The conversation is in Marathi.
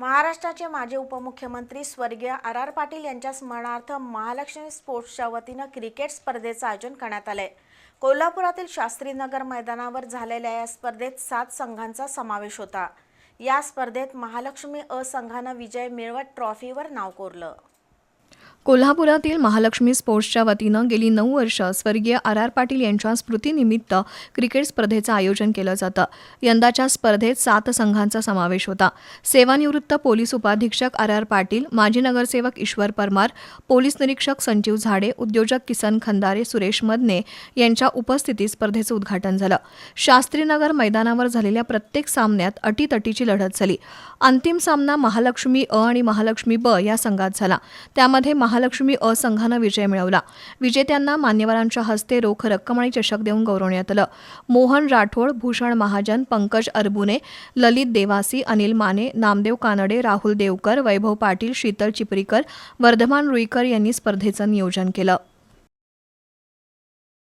महाराष्ट्राचे माजी उपमुख्यमंत्री स्वर्गीय आर आर पाटील यांच्या स्मरणार्थ महालक्ष्मी स्पोर्ट्सच्या वतीनं क्रिकेट स्पर्धेचं आयोजन करण्यात आलंय. कोल्हापुरातील शास्त्रीनगर मैदानावर झालेल्या या स्पर्धेत सात संघांचा समावेश होता. या स्पर्धेत महालक्ष्मी अ संघानं विजय मिळवत ट्रॉफीवर नाव कोरलं. कोल्हापुरातील महालक्ष्मी स्पोर्ट्सच्या वतीनं गेली नऊ वर्ष स्वर्गीय आर आर पाटील यांच्या स्मृतीनिमित्त क्रिकेट स्पर्धेचं आयोजन केलं जातं. यंदाच्या स्पर्धेत सात संघांचा समावेश होता. सेवानिवृत्त पोलीस उपाधीक्षक आर आर पाटील माजी नगरसेवक ईश्वर परमार पोलीस निरीक्षक संजीव झाडे उद्योजक किसन खंदारे सुरेश मदने यांच्या उपस्थितीत स्पर्धेचं उद्घाटन झालं. शास्त्रीनगर मैदानावर झालेल्या प्रत्येक सामन्यात अटीतटीची लढत झाली. अंतिम सामना महालक्ष्मी अ आणि महालक्ष्मी ब या संघात झाला. त्यामध्ये महा महालक्ष्मी अ संघानं विजय मिळवला. विजेत्यांना मान्यवरांच्या हस्ते रोख रक्कम आणि चषक देऊन गौरवण्यात आलं. मोहन राठोड भूषण महाजन पंकज अरबुने ललित देवासी अनिल माने नामदेव कानडे राहुल देवकर वैभव पाटील शीतल चिपरीकर वर्धमान रुईकर यांनी स्पर्धेचं नियोजन केलं.